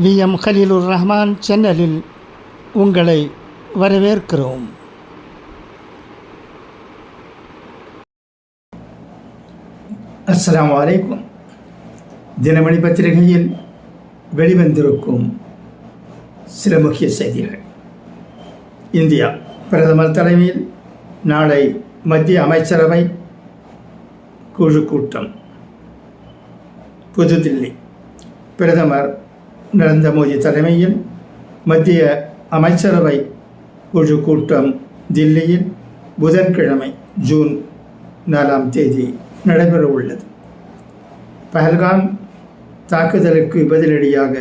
We. M. Haleelur Rahman சேனலில் உங்களை வரவேற்கிறோம். அஸ்லாம் வலைக்கும் தினமணி பத்திரிகையில் வெளிவந்திருக்கும் சில முக்கிய செய்திகள். இந்தியா பிரதமர் தலைமையில் நாளை மத்திய அமைச்சரவை குழு கூட்டம். புதுதில்லி பிரதமர் நரேந்திர மோடி தலைமையில் மத்திய அமைச்சரவை குழு கூட்டம் தில்லியில் புதன்கிழமை ஜூன் நாலாம் தேதி நடைபெற உள்ளது. பஹல்காம் தாக்குதலுக்கு பதிலடியாக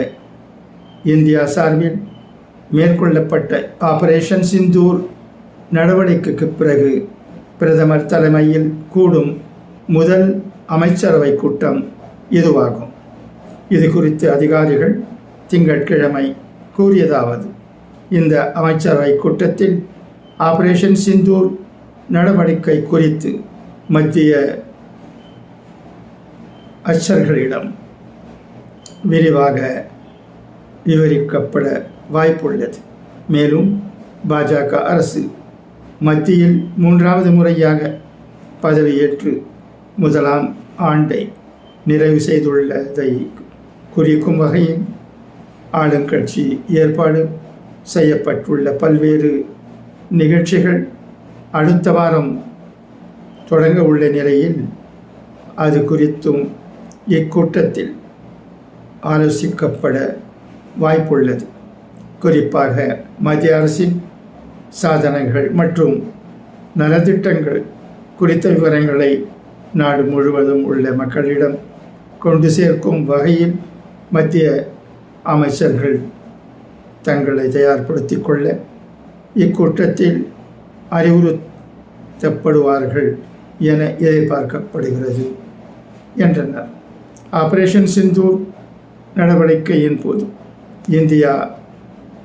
இந்தியா சார்பில் மேற்கொள்ளப்பட்ட ஆபரேஷன் சிந்தூர் நடவடிக்கைக்கு பிறகு பிரதமர் தலைமையில் கூடும் முதல் அமைச்சரவை கூட்டம் இதுவாகும். இது குறித்து அதிகாரிகள் திங்கட்கிழமை கூறியதாவது இந்த அமைச்சரவை கூட்டத்தில் ஆபரேஷன் சிந்தூர் நடவடிக்கை குறித்து மத்திய அச்சர்களிடம் விரிவாக விவரிக்கப்பட வாய்ப்புள்ளது. மேலும் பாஜக அரசு மத்தியில் மூன்றாவது முறையாக பதவியேற்று முதலாம் ஆண்டை நிறைவு செய்துள்ளதை குறிக்கும் வகையில் ஆளுங்கட்சி ஏற்பாடு செய்யப்பட்டுள்ள பல்வேறு நிகழ்ச்சிகள் அடுத்த வாரம் தொடங்க உள்ள நிலையில் அது குறித்தும் இக்கூட்டத்தில் ஆலோசிக்கப்பட வாய்ப்புள்ளது. குறிப்பாக மத்திய அரசின் சாதனைகள் மற்றும் நலத்திட்டங்கள் குறித்த விவரங்களை நாடு முழுவதும் உள்ள மக்களிடம் கொண்டு சேர்க்கும் வகையில் மத்திய அமைச்சர்கள் தங்களை தயார்படுத்தி கொள்ள இக்கூட்டத்தில் அறிவுறுத்தப்படுவார்கள் என எதிர்பார்க்கப்படுகிறது என்றனர். ஆபரேஷன் சிந்தூர் நடவடிக்கையின் போது இந்தியா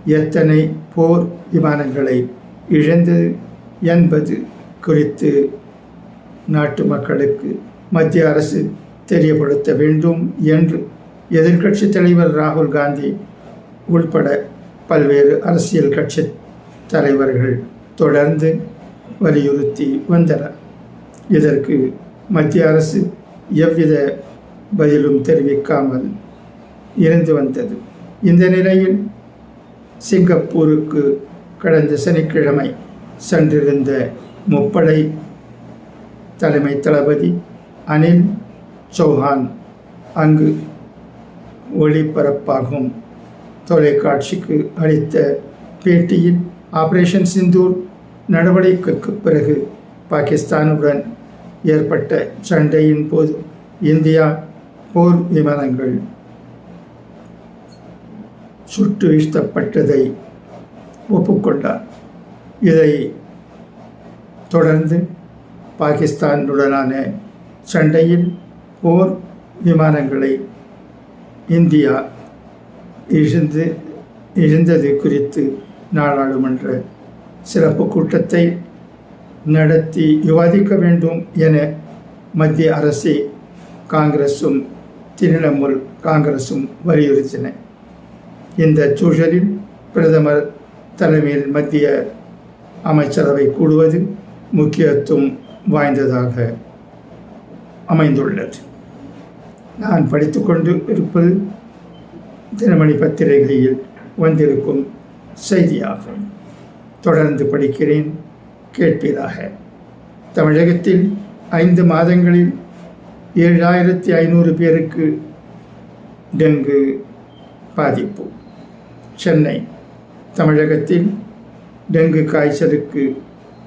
எத்தனை போர் விமானங்களை இழந்தது என்பது குறித்து நாட்டு மக்களுக்கு மத்திய அரசு தெரியப்படுத்த வேண்டும் என்று எதிர்க்கட்சி தலைவர் ராகுல் காந்தி உள்பட பல்வேறு அரசியல் கட்சி தலைவர்கள் தொடர்ந்து வலியுறுத்தி வந்தனர். இதற்கு மத்திய அரசு எவ்வித பதிலும் தெரிவிக்காமல் இருந்து வந்தது. இந்த நிலையில் சிங்கப்பூருக்கு கடந்த சனிக்கிழமை சென்றிருந்த முப்படை தலைமை தளபதி அனில் சௌஹான் அங்கு ஒளிபரப்பாகும். தொலைக்காட்சிக்கு அளித்த பேட்டியில் ஆபரேஷன் சிந்தூர் நடவடிக்கைக்கு பிறகு பாகிஸ்தானுடன் ஏற்பட்ட சண்டையின் போது இந்தியா போர் விமானங்கள் சுட்டு வீழ்த்தப்பட்டதை ஒப்புக்கொண்டார். இதை தொடர்ந்து பாகிஸ்தானுடனான சண்டையில் போர் விமானங்களை இந்தியா இழந்து இழந்தது குறித்து நாடாளுமன்ற சிறப்பு கூட்டத்தை நடத்தி விவாதிக்க வேண்டும் என மத்திய அரசை காங்கிரஸும் திரிணாமுல் காங்கிரஸும் வலியுறுத்தின. இந்த சூழலில் பிரதமர் தலைமையில் மத்திய அமைச்சரவை கூடுவது முக்கியத்துவம் வாய்ந்ததாக அமைந்துள்ளது. நான் படித்துக்கொண்டு இருப்பது தினமணி பத்திரிகையில் வந்திருக்கும் செய்தியாகும். தொடர்ந்து படிக்கிறேன் கேட்பீராக. தமிழகத்தில் ஐந்து மாதங்களில் ஏழாயிரத்தி ஐநூறு பேருக்கு டெங்கு பாதிப்பு. சென்னை தமிழகத்தில் டெங்கு காய்ச்சலுக்கு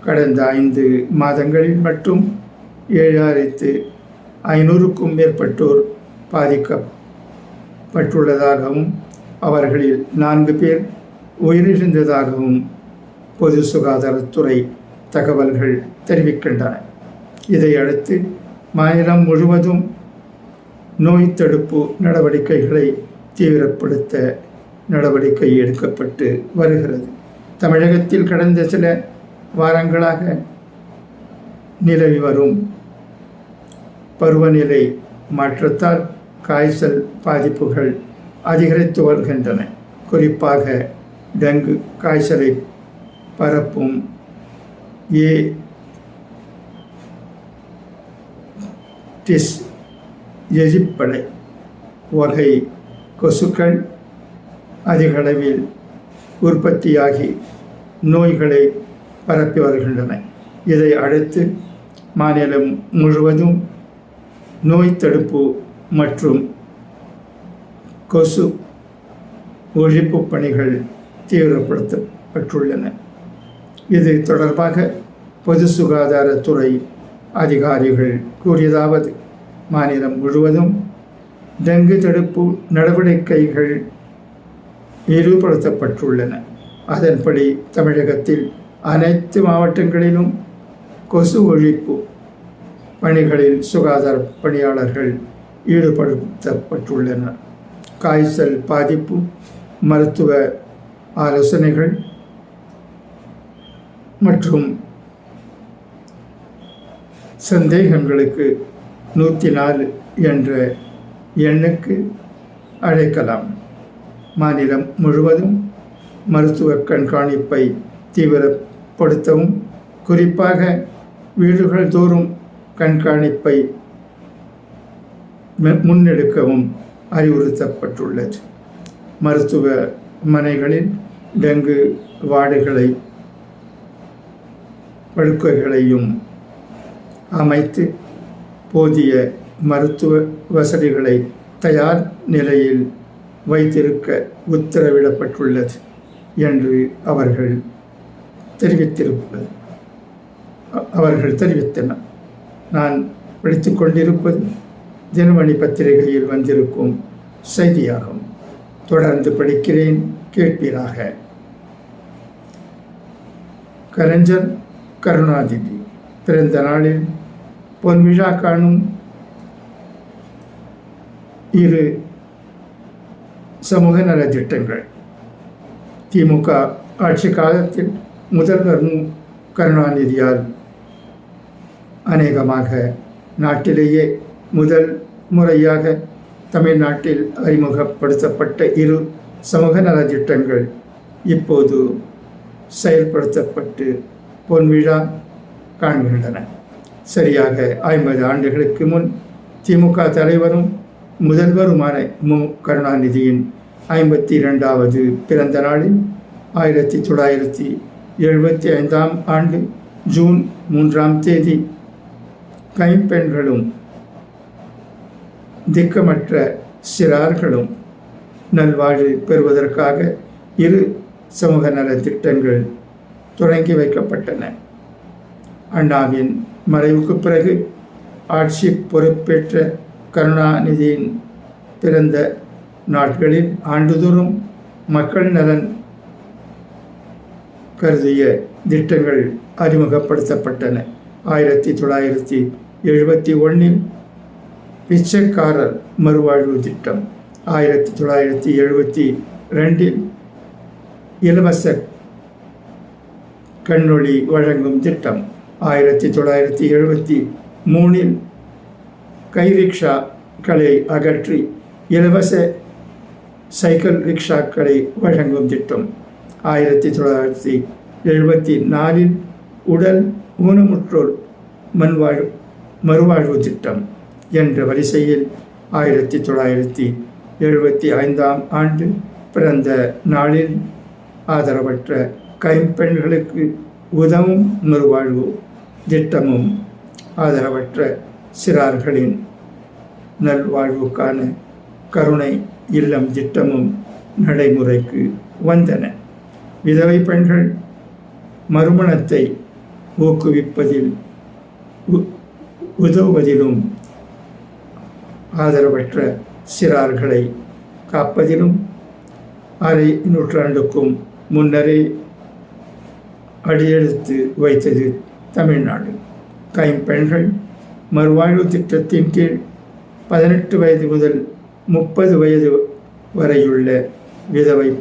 கடந்த ஐந்து மாதங்களில் மட்டும் ஏழாயிரத்து ஐநூறுக்கும் மேற்பட்டோர் பாதிக்கப்பட்டுள்ளதாகவும் அவர்களில் நான்கு பேர் உயிரிழந்ததாகவும் பொது சுகாதாரத்துறை தகவல்கள் தெரிவிக்கின்றன. இதையடுத்து மாநிலம் முழுவதும் நோய் தடுப்பு நடவடிக்கைகளை தீவிரப்படுத்த நடவடிக்கை எடுக்கப்பட்டு வருகிறது. தமிழகத்தில் கடந்த சில வாரங்களாக நிலவி வரும் பருவநிலை மாற்றத்தால் காய்ச்சல் பாதிப்புகள் அதிகரித்து வருகின்றன. குறிப்பாக டெங்கு காய்ச்சலை பரப்பும் ஏ டிஸ் எஜிப்படை வகை கொசுக்கள் அதிகளவில் உற்பத்தியாகி நோய்களை பரப்பி வருகின்றன. இதை அடுத்து மாநிலம் முழுவதும் நோய் தடுப்பு மற்றும் கொசு ஒழிப்பு பணிகள் தீவிரப்படுத்தப்பட்டுள்ளன. இது தொடர்பாக பொது சுகாதாரத்துறை அதிகாரிகள் கூறியதாவது மாநிலம் முழுவதும் டெங்கு தடுப்பு நடவடிக்கைகள் ஈடுபடுத்தப்பட்டுள்ளன அதன்படி தமிழகத்தில் அனைத்து மாவட்டங்களிலும் கொசு ஒழிப்பு பணிகளில் சுகாதார பணியாளர்கள் ஈடுபடுத்தப்பட்டுள்ளனர் காய்ச்சல் பாதிப்பு மருத்துவ ஆலோசனைகள் மற்றும் சந்தேகங்களுக்கு நூற்றி நாலு என்ற எண்ணுக்கு அழைக்கலாம். மாநிலம் முழுவதும் மருத்துவ கண்காணிப்பை தீவிரப்படுத்தவும் குறிப்பாக வீடுகள் தோறும் கண்காணிப்பை முன்னெடுக்கவும் அறிவுறுத்தப்பட்டுள்ளது. மருத்துவமனைகளில் டெங்கு வார்டுகளை படுக்கைகளையும் அமைத்து போதிய மருத்துவ வசதிகளை தயார் நிலையில் வைத்திருக்க உத்தரவிடப்பட்டுள்ளது என்று அவர்கள் தெரிவித்திருப்பது. அவர்கள் தெரிவித்தனர் நான் படித்து கொண்டிருப்பது தினமணி பத்திரிகையில் வந்திருக்கும் செய்தியாகும். தொடர்ந்து படிக்கிறேன் கேட்பீராக. கலைஞர் கருணாநிதி பிறந்த நாளில் பொன் விழா காணும் இரு சமூக நலத்திட்டங்கள் திமுக ஆட்சி காலத்தில் முதல்வர் மு. கருணாநிதியால் அநேகமாக நாட்டிலேயே முதல் முறையாக தமிழ்நாட்டில் அறிமுகப்படுத்தப்பட்ட இரு சமூக நலத்திட்டங்கள் இப்போது செயல்படுத்தப்பட்டு பொன்விழா காண்கின்றன. சரியாக ஐம்பது ஆண்டுகளுக்கு முன் திமுக தலைவரும் முதல்வருமான மு. கருணாநிதியின் ஐம்பத்தி இரண்டாவது பிறந்த நாளில் ஆயிரத்தி தொள்ளாயிரத்தி எழுபத்தி ஐந்தாம் ஆண்டு ஜூன் மூன்றாம் தேதி கைம்பெண்களும் திக்கமற்ற சிறார்களும் நல்வாழ்வு பெறுவதற்காக இரு சமூக நல திட்டங்கள் தொடங்கி வைக்கப்பட்டன. அண்ணாவின் மறைவுக்கு பிறகு ஆட்சி பொறுப்பேற்ற கருணாநிதியின் பிறந்த நாட்களில் ஆண்டுதோறும் மக்கள் நலன் கருதிய திட்டங்கள் அறிமுகப்படுத்தப்பட்டன. ஆயிரத்தி தொள்ளாயிரத்தி எழுபத்தி ஒன்றில் பிச்சைக்காரர் மறுவாழ்வு திட்டம். ஆயிரத்தி தொள்ளாயிரத்தி எழுபத்தி ரெண்டில் இலவச கண்ணொளி வழங்கும் திட்டம். ஆயிரத்தி தொள்ளாயிரத்தி எழுபத்தி மூணில் கைரிக்ஷாக்களை அகற்றி இலவச சைக்கிள் ரிக்ஷாக்களை வழங்கும் திட்டம். ஆயிரத்தி தொள்ளாயிரத்தி எழுபத்தி நாலில் உடல் ஊனமுற்றோர் மண்வாழ் மறுவாழ்வு திட்டம். என்ற வரிசையில் ஆயிரத்தி தொள்ளாயிரத்தி எழுபத்தி ஐந்தாம் ஆண்டு பிறந்த நாளில் ஆதரவற்ற கைம்பெண்களுக்கு உதவும் மறுவாழ்வு திட்டமும் ஆதரவற்ற சிறார்களின் நல்வாழ்வுக்கான கருணை இல்லம் திட்டமும் நடைமுறைக்கு வந்தன. விதவை பெண்கள் மறுமணத்தை ஊக்குவிப்பதில் உ- உதவுவதிலும் ஆதரவற்ற சிறார்களை காப்பதிலும் அரை நூற்றாண்டுக்கும் முன்னரே அடியெடுத்து வைத்தது தமிழ்நாடு. கைம்பெண்கள் மறுவாழ்வு திட்டத்தின் கீழ் பதினெட்டு வயது முதல் முப்பது வயது வரையுள்ள விதவை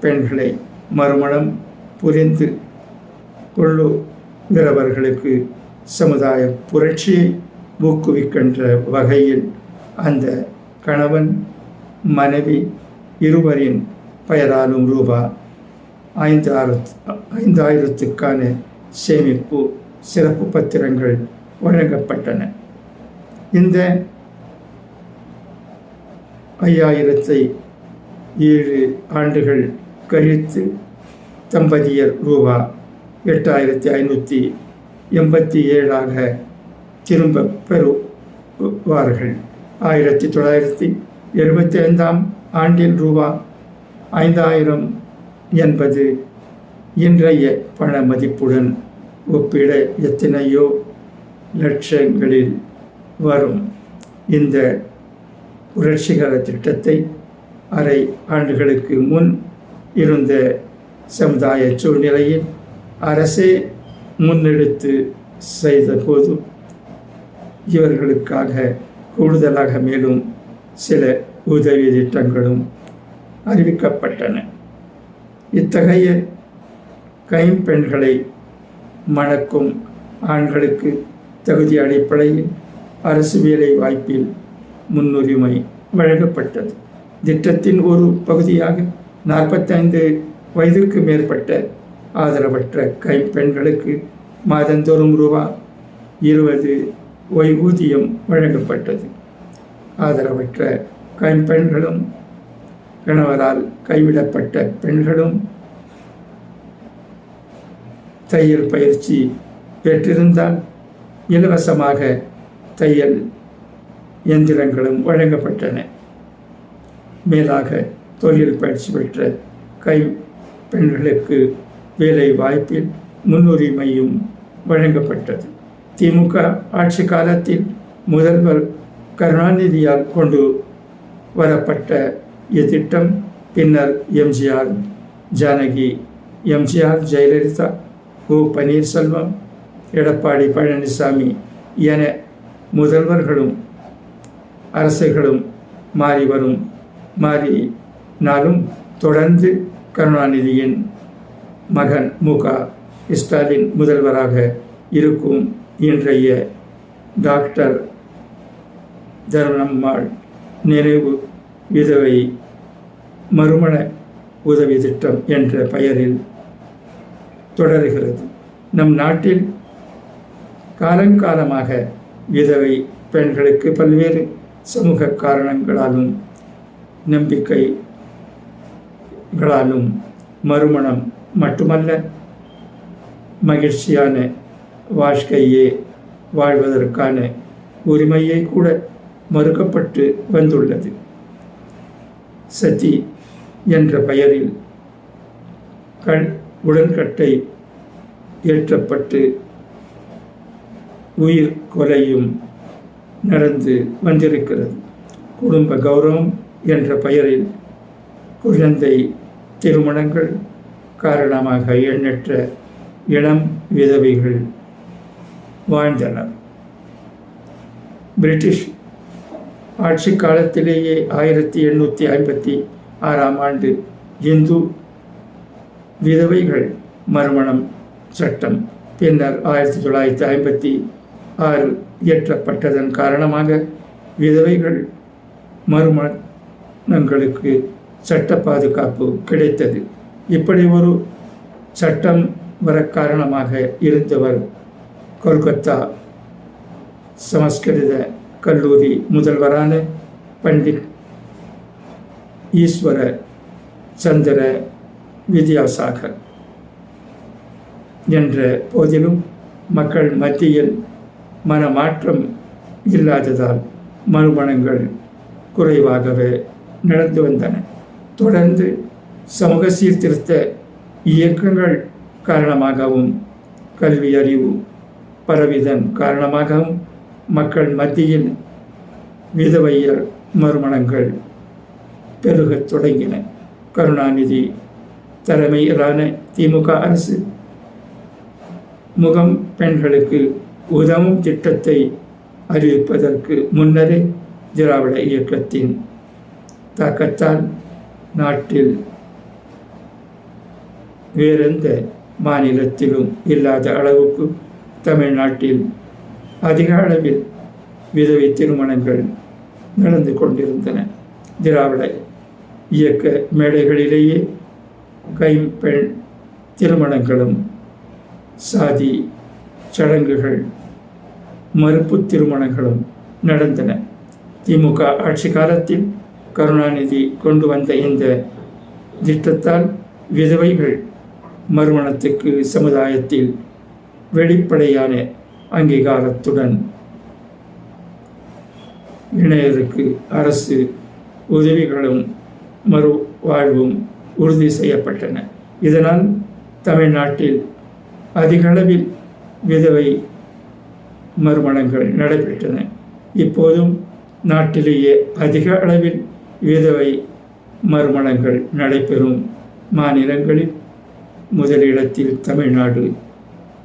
பெண்களை மறுமணம் புரிந்து கொள்ளுகிறவர்களுக்கு சமுதாய புரட்சியை ஊக்குவிக்கின்ற வகையில் அந்த கணவன் மனைவி இருவரின் பெயராலும் ரூபா ஐந்தாயிரத்து ஐந்தாயிரத்துக்கான சேமிப்பு சிறப்பு பத்திரங்கள் வழங்கப்பட்டன. இந்த ஐயாயிரத்தை ஏழு ஆண்டுகள் கழித்து தம்பதியர் ரூபா எட்டாயிரத்தி ஐநூற்றி எண்பத்தி ஏழாக திரும்ப பெறுவார்கள். ஆயிரத்தி தொள்ளாயிரத்தி எழுபத்தி ஐந்தாம் ஆண்டில் ரூபா ஐந்தாயிரம் என்பது இன்றைய பண மதிப்புடன் ஒப்பிட எத்தனையோ லட்சங்களில் வரும். இந்த புரட்சிகர திட்டத்தை அரை ஆண்டுகளுக்கு முன் இருந்த சமுதாய சூழ்நிலையில் அரசே முன்னெடுத்து செய்தபோது இவர்களுக்காக கூடுதலாக மேலும் சில உதவி திட்டங்களும் அறிவிக்கப்பட்டன. இத்தகைய கைம்பெண்களை மணக்கும் ஆண்களுக்கு தகுதி அடிப்படையில் அரசு வேலை வாய்ப்பில் முன்னுரிமை வழங்கப்பட்டது. திட்டத்தின் ஒரு பகுதியாக நாற்பத்தைந்து வயதுக்கு மேற்பட்ட ஆதரவற்ற கைம்பெண்களுக்கு மாதந்தோறும் ரூபா இருபது ஓய்வூதியம் வழங்கப்பட்டது. ஆதரவற்ற கைம்பெண்களும் கணவரால் கைவிடப்பட்ட பெண்களும் தையல் பயிற்சி பெற்றிருந்தால் இலவசமாக தையல் இயந்திரங்களும் வழங்கப்பட்டன. மேலாக தொழில் பயிற்சி பெற்ற கை பெண்களுக்கு வேலை வாய்ப்பில் முன்னுரிமையும் வழங்கப்பட்டது. திமுக ஆட்சி காலத்தில் முதல்வர் கருணாநிதியால் கொண்டு வரப்பட்ட இத்திட்டம் பின்னர் எம்ஜிஆர் ஜானகி எம்ஜிஆர் ஜெயலலிதா ஓ பன்னீர்செல்வம் எடப்பாடி பழனிசாமி என முதல்வர்களும் அரசுகளும் மாறி வரும் மாறினாலும் தொடர்ந்து கருணாநிதியின் மகன் மு க ஸ்டாலின் முதல்வராக இருக்கும். இன்றைய டாக்டர் தரணம்மாள் நினைவு விதவை மறுமண உதவி திட்டம் என்ற பெயரில் தொடர்கிறது. நம் நாட்டில் காலங்காலமாக விதவை பெண்களுக்கு பல்வேறு சமூக காரணங்களாலும் நம்பிக்கைகளாலும் மறுமணம் மட்டுமல்ல மகிழ்ச்சியான வாழ்க்கையே வாழ்வதற்கான உரிமையை கூட மறுக்கப்பட்டு வந்துள்ளது. சதி என்ற பெயரில் கண் உடன்கட்டை ஏற்றப்பட்டு உயிர் கொலையும் நடந்து வந்திருக்கிறது. குடும்ப கௌரவம் என்ற பெயரில் குழந்தை திருமணங்கள் காரணமாக எண்ணற்ற இளம் விதவைகள் வாழ்ந்தனர். பிரிட்டிஷ் ஆட்சி காலத்திலேயே ஆயிரத்தி எண்ணூற்றி ஐம்பத்தி ஆறாம் ஆண்டு இந்து விதவைகள் மறுமணம் சட்டம் பின்னர் ஆயிரத்தி தொள்ளாயிரத்தி ஐம்பத்தி ஆறு இயற்றப்பட்டதன் காரணமாக விதவைகள் மறுமணங்களுக்கு சட்ட பாதுகாப்பு கிடைத்தது. இப்படி ஒரு சட்டம் வர காரணமாக இருந்தவர் கொல்கத்தா சமஸ்கிருத கல்லூரி முதல்வரான பண்டிட் ஈஸ்வர சந்திர வித்யாசாகர். என்ற போதிலும் மக்கள் மத்தியில் மனமாற்றம் இல்லாததால் மறுமணங்கள் குறைவாகவே நடந்து வந்தன. தொடர்ந்து சமூக சீர்திருத்த இயக்கங்கள் காரணமாகவும் கல்வி அறிவு பரவிதன் காரணமாகவும் மக்கள் மத்தியில் விதவையர் மறுமணங்கள் பெருகத் தொடங்கின. கருணாநிதி தலைமையிலான திமுக அரசு முகம் பெண்களுக்கு உதவும் திட்டத்தை அறிவிப்பதற்கு முன்னரே திராவிட இயக்கத்தின் தாக்கத்தால் நாட்டில் வேறெந்த மாநிலத்திலும் இல்லாத அளவுக்கு தமிழ்நாட்டில் அதிக அளவில் விதவை திருமணங்கள் நடந்து கொண்டிருந்தன. திராவிட இயக்க மேடைகளிலேயே கைம்பெண் திருமணங்களும் சாதி சடங்குகள் மறுப்பு திருமணங்களும் நடந்தன. திமுக ஆட்சி காலத்தில் கருணாநிதி கொண்டு வந்த இந்த திட்டத்தால் விதவைகள் மறுமணத்துக்கு சமுதாயத்தில் வெளிப்படையான அங்கீகாரத்துடன் இணையருக்கு அரசு உதவிகளும் மறு வாழ்வும் உறுதி செய்யப்பட்டன. இதனால் தமிழ்நாட்டில் அதிகளவில் விதவை மறுமணங்கள் நடைபெற்றன. இப்போதும் நாட்டிலேயே அதிக அளவில் விதவை மறுமணங்கள் நடைபெறும் மாநிலங்களில் முதலிடத்தில் தமிழ்நாடு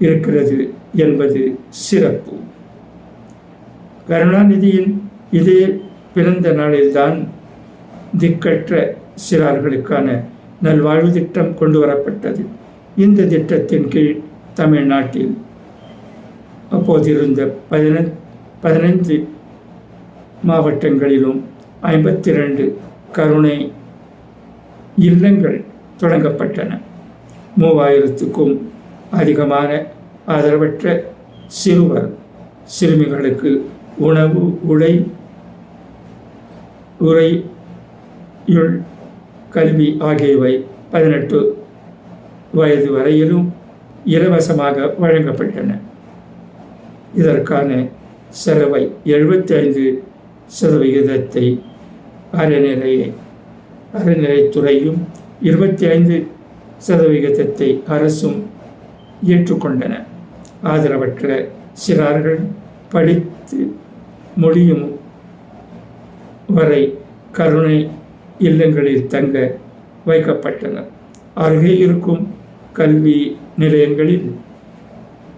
இருக்கிறது என்பது சிறப்பு. கருணாநிதியின் இதே பிறந்த நாளில்தான் திக்கற்ற சிறார்களுக்கான நல்வாழ்வு திட்டம் கொண்டு வரப்பட்டது இந்த திட்டத்தின் கீழ் தமிழ்நாட்டில் அப்போதிருந்த பதின பதினைந்து மாவட்டங்களிலும் ஐம்பத்தி ரெண்டு கருணை இல்லங்கள் தொடங்கப்பட்டன. மூவாயிரத்துக்கும் அதிகமான ஆதரவற்ற சிறுவர் சிறுமிகளுக்கு உணவு உடை உரையுள் கல்வி ஆகியவை பதினெட்டு வயது வரையிலும் இலவசமாக வழங்கப்பட்டன. இதற்கான செலவை எழுபத்தி ஐந்து சதவிகிதத்தை அறநிலையை அறநிலைத்துறையும் இருபத்தி ஐந்து சதவிகிதத்தை அரசும் ஏற்றுக்கொண்டன. ஆதரவற்ற சிறார்கள் படித்து முடியும் வரை கருணை இல்லங்களில் தங்க வைக்கப்பட்டனர் அருகே இருக்கும் கல்வி நிலையங்களில்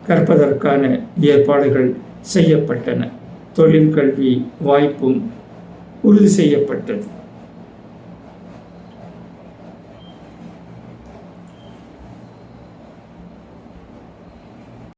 கற்பதற்கான ஏற்பாடுகள் செய்யப்பட்டன. தொழில் கல்வி வாய்ப்பும் உறுதி செய்யப்பட்டது.